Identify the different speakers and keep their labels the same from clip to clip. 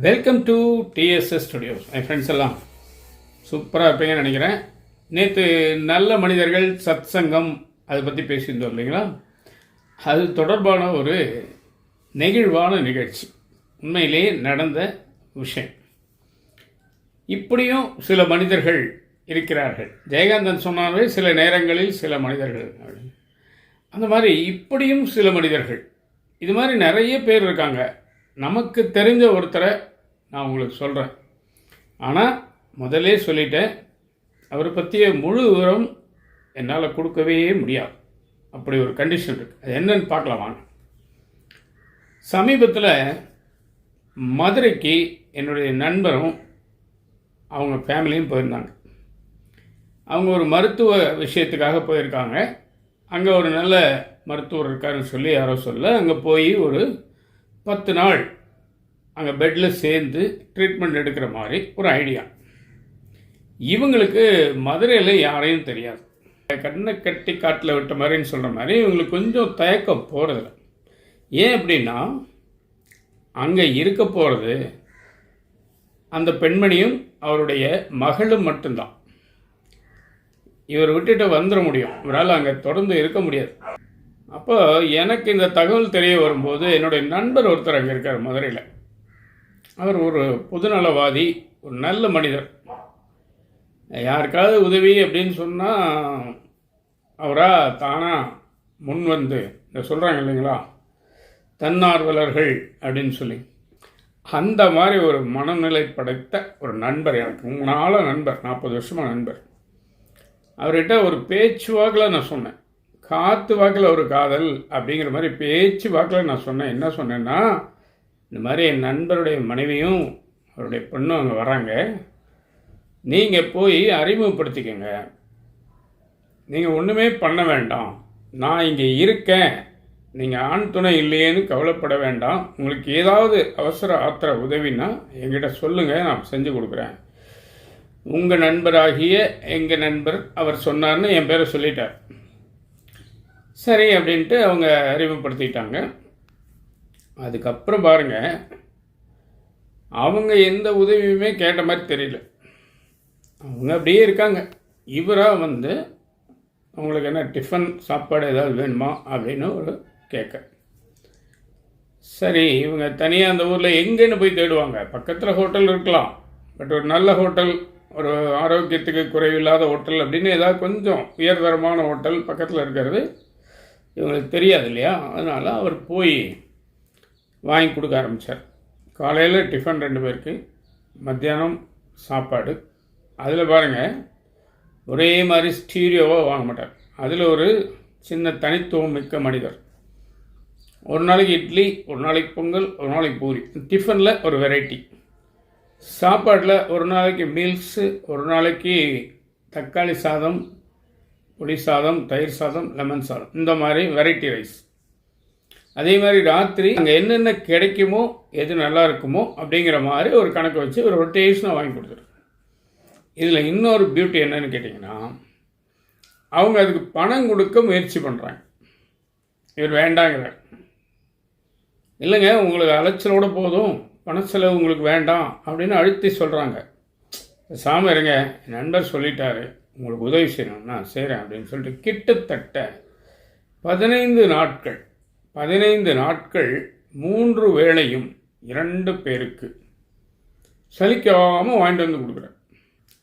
Speaker 1: Welcome to DSS studios என் friends எல்லாம். சூப்பராக இருப்பீங்கன்னு நினைக்கிறேன். நேற்று நல்ல மனிதர்கள் சத் சங்கம் அதை பற்றி பேசியிருந்தோம் இல்லைங்களா? அது தொடர்பான ஒரு நெகிழ்வான நிகழ்ச்சி. உண்மையிலேயே நடந்த விஷயம். இப்படியும் சில மனிதர்கள் இருக்கிறார்கள். ஜெயகாந்தன் சொன்னாலே சில நேரங்களில் சில மனிதர்கள் அந்த மாதிரி இப்படியும் சில மனிதர்கள். இது மாதிரி நிறைய பேர் இருக்காங்க. நமக்கு தெரிஞ்ச ஒருத்தரை நான் உங்களுக்கு சொல்கிறேன் ஆனால் முதலே சொல்லிட்டேன் அவரை பற்றிய முழு விவரம் என்னால் கொடுக்கவே முடியாது. அப்படி ஒரு கண்டிஷன் இருக்குது அது என்னன்னு பார்க்கலாம் வாங்க. சமீபத்தில் மதுரைக்கு என்னுடைய நண்பரும் அவங்க ஃபேமிலியும் போயிருந்தாங்க. அவங்க ஒரு மருத்துவ விஷயத்துக்காக போயிருக்காங்க. அங்கே ஒரு நல்ல மருத்துவர் இருக்காருன்னு சொல்லி யாரோ சொல்ல அங்கே போய் ஒரு பத்து நாள் அங்கே பெட்டில் சேர்ந்து ட்ரீட்மெண்ட் எடுக்கிற மாதிரி ஒரு ஐடியா இவங்களுக்கு மதுரையில் யாரையும் தெரியாது. கண்ணை கட்டி காட்டில் விட்ட மாதிரின்னு சொல்கிற மாதிரி இவங்களுக்கு கொஞ்சம் தயக்கம் போகிறதில்ல ஏன் அப்படின்னா அங்கே இருக்க போகிறது அந்த பெண்மணியும் அவருடைய மகளும் மட்டும்தான். இவர் விட்டுட்டு வந்துட முடியும். இவரால் அங்கே தொடர்ந்து இருக்க முடியாது. அப்போ எனக்கு இந்த தகவல் தெரிய வரும்போது என்னுடைய நண்பர் ஒருத்தர் அங்கே இருக்கார் மதுரையில். அவர் ஒரு பொதுநலவாதி ஒரு நல்ல மனிதர். யாருக்காவது உதவி அப்படின்னு சொன்னால் அவராக தானாக முன் வந்து இந்த சொல்கிறாங்க இல்லைங்களா? தன்னார்வலர்கள் அப்படின்னு சொல்லி. அந்த மாதிரி ஒரு மனநிலை படைத்த ஒரு நண்பர் எனக்கு. நாள நண்பர் நாற்பது வருஷமாக நண்பர். அவர்கிட்ட ஒரு பேச்சு வாக்கில் நான் சொன்னேன். காற்று வாக்கில் ஒரு காதல் அப்படிங்கிற மாதிரி பேச்சு வாக்கில் நான் சொன்னேன். என்ன சொன்னேன்னா இந்த மாதிரி என் நண்பருடைய மனைவியும் அவருடைய பொண்ணும் அங்கே வராங்க. நீங்கள் போய் அறிமுகப்படுத்திக்கங்க. நீங்கள் ஒன்றுமே பண்ண வேண்டாம். நான் இங்கே இருக்கேன். நீங்கள் ஆண் துணை இல்லையேன்னு கவலைப்பட வேண்டாம். உங்களுக்கு ஏதாவது அவசர ஆத்திர உதவினா எங்கிட்ட சொல்லுங்கள் நான் செஞ்சு கொடுக்குறேன். உங்கள் நண்பராகிய எங்கள் நண்பர் அவர் சொன்னார்னு என் பேரை சொல்லிட்டார். சரி அப்படின்ட்டு அவங்க அறிமுகப்படுத்திட்டாங்க. அதுக்கப்புறம் பாருங்க. அவங்க எந்த உதவியுமே கேட்ட மாதிரி தெரியல. அவங்க அப்படியே இருக்காங்க. இவராக வந்து அவங்களுக்கு என்ன டிஃபன் சாப்பாடு ஏதாவது வேணுமா? அப்படின்னு ஒரு கேட்க. சரி இவங்க தனியாக அந்த ஊரில் எங்கேன்னு போய் தேடுவாங்க. பக்கத்தில் ஹோட்டல் இருக்கலாம். பட் ஒரு நல்ல ஹோட்டல் ஒரு ஆரோக்கியத்துக்கு குறைவில்லாத ஹோட்டல் அப்படின்னு ஏதாவது கொஞ்சம் உயர்தரமான ஹோட்டல் பக்கத்தில் இருக்கிறது இவங்களுக்கு தெரியாது இல்லையா? அதனால் அவர் போய் வாங்கி கொடுக்க ஆரம்பித்தார் காலையில் டிஃபன் ரெண்டு பேருக்கு மத்தியானம் சாப்பாடு. அதில் பாருங்கள் ஒரே மாதிரி ஸ்டீரியோவாக வாங்க மாட்டார். அதில் ஒரு சின்ன தனித்துவம் மிக்க மனிதர். ஒரு நாளைக்கு இட்லி ஒரு நாளைக்கு பொங்கல் ஒரு நாளைக்கு பூரி. டிஃபனில் ஒரு வெரைட்டி சாப்பாட்டில் ஒரு நாளைக்கு மீல்ஸு ஒரு நாளைக்கு தக்காளி சாதம் புளி சாதம் தயிர் சாதம் லெமன் சாதம். இந்த மாதிரி வெரைட்டி ரைஸ் அதே மாதிரி ராத்திரி அங்கே என்னென்ன கிடைக்குமோ எது நல்லா இருக்குமோ அப்படிங்கிற மாதிரி ஒரு கணக்கு வச்சு ஒரு ரொட்டேஷனாக வாங்கி கொடுத்துரு. இதில் இன்னொரு பியூட்டி என்னன்னு கேட்டிங்கன்னா அவங்க அதுக்கு பணம் கொடுக்க முயற்சி பண்ணுறாங்க இவர் வேண்டாங்கிறார். இல்லைங்க உங்களுக்கு அலைச்சலோட போதும் பண செலவு உங்களுக்கு வேண்டாம் அப்படின்னு அழுத்தி சொல்கிறாங்க சாம இருங்க என் நண்பர் சொல்லிட்டாரு உங்களுக்கு உதவி செய்யணும் நான் செய்கிறேன் அப்படின்னு சொல்லிட்டு கிட்டத்தட்ட பதினைந்து நாட்கள் பதினைந்து நாட்கள் மூன்று வேளையும் இரண்டு பேருக்கு சலிக்காமல் வாங்கிட்டு வந்து கொடுக்குறேன்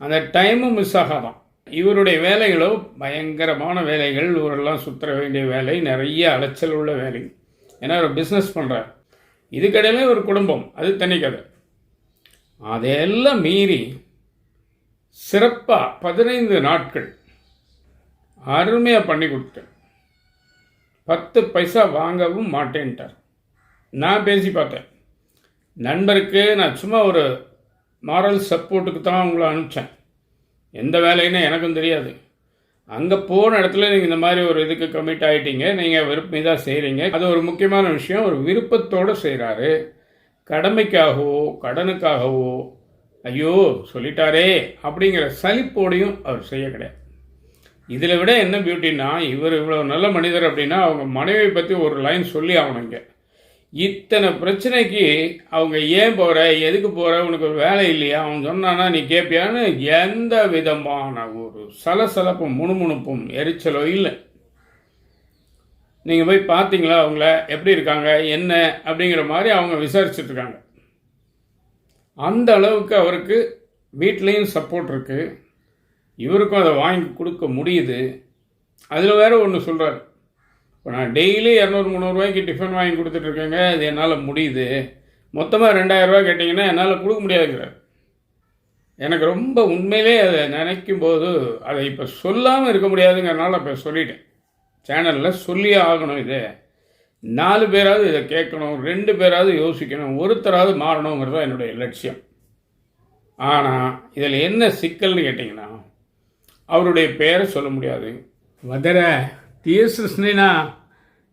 Speaker 1: அந்த டைமும் மிஸ் ஆகாதான். இவருடைய வேலைகளோ பயங்கரமான வேலைகள் இவரெல்லாம் சுற்றுற வேண்டிய வேலை நிறைய அலைச்சல் உள்ள வேலை. ஏன்னா ஒரு பிஸ்னஸ் பண்ணுறார் இதுக்கடையில ஒரு குடும்பம் அது தனி கதை. அதையெல்லாம் மீறி சிறப்பாக பதினைந்து நாட்கள் அருமையாக பண்ணி கொடுத்தேன் பத்து பைசா வாங்கவும் மாட்டேன்ட்டார். நான் பேசி பார்த்தேன். நண்பருக்கு நான் சும்மா ஒரு மாரல் சப்போர்ட்டுக்கு தான் உங்களை அனுப்பிச்சேன். எந்த வேலைன்னு எனக்கும் தெரியாது. அங்கே போன இடத்துல நீங்கள் இந்த மாதிரி ஒரு இதுக்கு கமிட் ஆகிட்டீங்க நீங்கள் விருப்பம் தான் செய்கிறீங்க அது ஒரு முக்கியமான விஷயம். ஒரு விருப்பத்தோடு செய்கிறாரு கடமைக்காகவோ கடனுக்காகவோ ஐயோ சொல்லிட்டாரே அப்படிங்கிற சலிப்போடையும் அவர் செய்ய கிடையாது. இதில் விட என்ன பியூட்டின்னா இவர் இவ்வளோ நல்ல மனிதர் அப்படின்னா அவங்க மனைவியை பற்றி ஒரு லைன் சொல்லி ஆகணும் இங்கே. இத்தனை பிரச்சனைக்கு அவங்க ஏன் போகிற எதுக்கு போகிற உனக்கு ஒரு வேலை இல்லையா? அவன் சொன்னானா நீ கேட்பியான்னு எந்த விதமான ஒரு சலசலப்பும் முணுமுணுப்பும் எரிச்சலோ இல்லை. நீங்கள் போய் பார்த்தீங்களா அவங்கள? எப்படி இருக்காங்க? என்ன? அப்படிங்கிற மாதிரி அவங்க விசாரிச்சிட்டுருக்காங்க அந்த அளவுக்கு அவருக்கு வீட்லேயும் சப்போர்ட் இருக்குது இவருக்கும் அதை வாங்கி கொடுக்க முடியுது. அதில் வேற ஒன்று சொல்கிறார் இப்போ நான் டெய்லி இரநூறு முந்நூறுரூவாய்க்கு டிஃபன் வாங்கி கொடுத்துட்ருக்கேங்க அது என்னால் முடியுது. மொத்தமாக ரெண்டாயிரரூவா கேட்டிங்கன்னா என்னால் கொடுக்க முடியாதுங்கிறார். எனக்கு ரொம்ப உண்மையிலே அதை நினைக்கும் போது அதை இப்போ சொல்லாமல் இருக்க முடியாதுங்கிறனால இப்போ சொல்லிட்டேன். சேனலில் சொல்லியே ஆகணும் இது. நாலு பேராவது இதை கேட்கணும் ரெண்டு பேராவது யோசிக்கணும் ஒருத்தராவது மாறணுங்கிறது தான் என்னுடைய லட்சியம். ஆனால் இதில் என்ன சிக்கல்னு கேட்டிங்கன்னா அவருடைய பேரை சொல்ல முடியாது. வதர டிஎஸ் கிருஷ்ணனா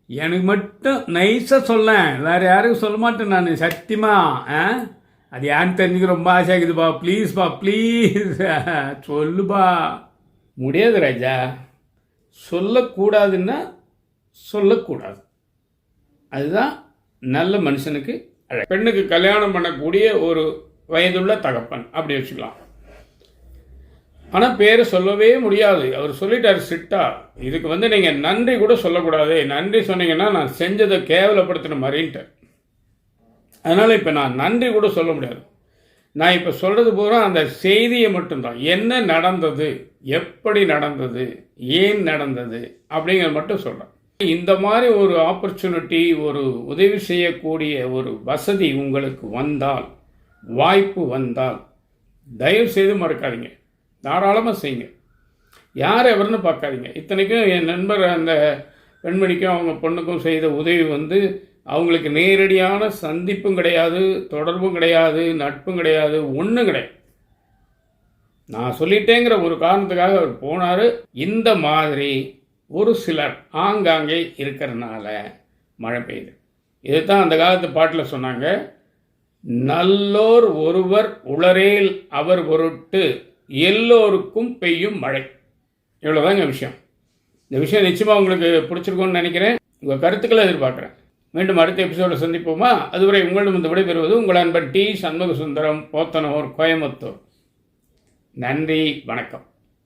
Speaker 1: எனக்கு மட்டும் நைஸாக சொல்லேன். வேறு யாருக்கும் சொல்ல மாட்டேன் நான். சத்தியமா? ஆ? அது யாருன்னு தெரிஞ்சுக்க ரொம்ப ஆசை ஆகுதுப்பா ப்ளீஸ்ப்பா ப்ளீஸ் சொல்லுப்பா. முடியாது ராஜா. சொல்லக்கூடாதுன்னா சொல்லக்கூடாது. அதுதான் நல்ல மனுஷனுக்கு அழகு. பெண்ணுக்கு கல்யாணம் பண்ணக்கூடிய ஒரு வயதுள்ள தகப்பன். அப்படி வச்சுக்கலாம். ஆனால் பேரை சொல்லவே முடியாது. அவர் சொல்லிட்டார் சிட்டா இதுக்கு வந்து நீங்கள் நன்றி கூட சொல்லக்கூடாது. நன்றி சொன்னீங்கன்னா நான் செஞ்சதை கேவலப்படுத்தின மாதிரின்ட்டு அதனால் இப்போ நான் நன்றி கூட சொல்ல முடியாது. நான் இப்போ சொல்கிறது பூரா அந்த செய்தியை மட்டும்தான். என்ன நடந்தது? எப்படி நடந்தது? ஏன் நடந்தது? அப்படிங்கிறத மட்டும் சொல்கிறேன் இந்த மாதிரி ஒரு ஆப்பர்ச்சுனிட்டி ஒரு உதவி செய்யக்கூடிய ஒரு வசதி உங்களுக்கு வந்தால் வாய்ப்பு வந்தால் தயவு செய்து மறக்காதீங்க. தாராளமாக செய்யுங்க. யார் எவருன்னு பார்க்காதீங்க. இத்தனைக்கும் என் நண்பர் அந்த பெண்மணிக்கும் அவங்க பொண்ணுக்கும் செய்த உதவி வந்து அவங்களுக்கு நேரடியான சந்திப்பும் கிடையாது தொடர்பும் கிடையாது நட்பும் கிடையாது ஒன்றும் கிடையாது. நான் சொல்லிட்டேங்கிற ஒரு காரணத்துக்காக அவர் போனார். இந்த மாதிரி ஒரு சிலர் ஆங்காங்கே இருக்கிறனால மழை பெய்யுது. இதுதான் அந்த காலத்து பாட்டில் சொன்னாங்க. நல்லோர் ஒருவர் உளரேல் அவர் பொருட்டு எல்லோருக்கும் பெய்யும் மழை. இவ்வளோதாங்க விஷயம். இந்த விஷயம் நிச்சயமாக உங்களுக்கு பிடிச்சிருக்கும்னு நினைக்கிறேன். உங்கள் கருத்துக்களை எதிர்பார்க்குறேன். மீண்டும் அடுத்த எபிசோட சந்திப்போமா? அதுவரை உங்களிடம் இந்த விடைபெறுவது உங்கள் அன்பன் டி சண்முக சுந்தரம் போத்தனூர் கோயம்புத்தூர். நன்றி வணக்கம்.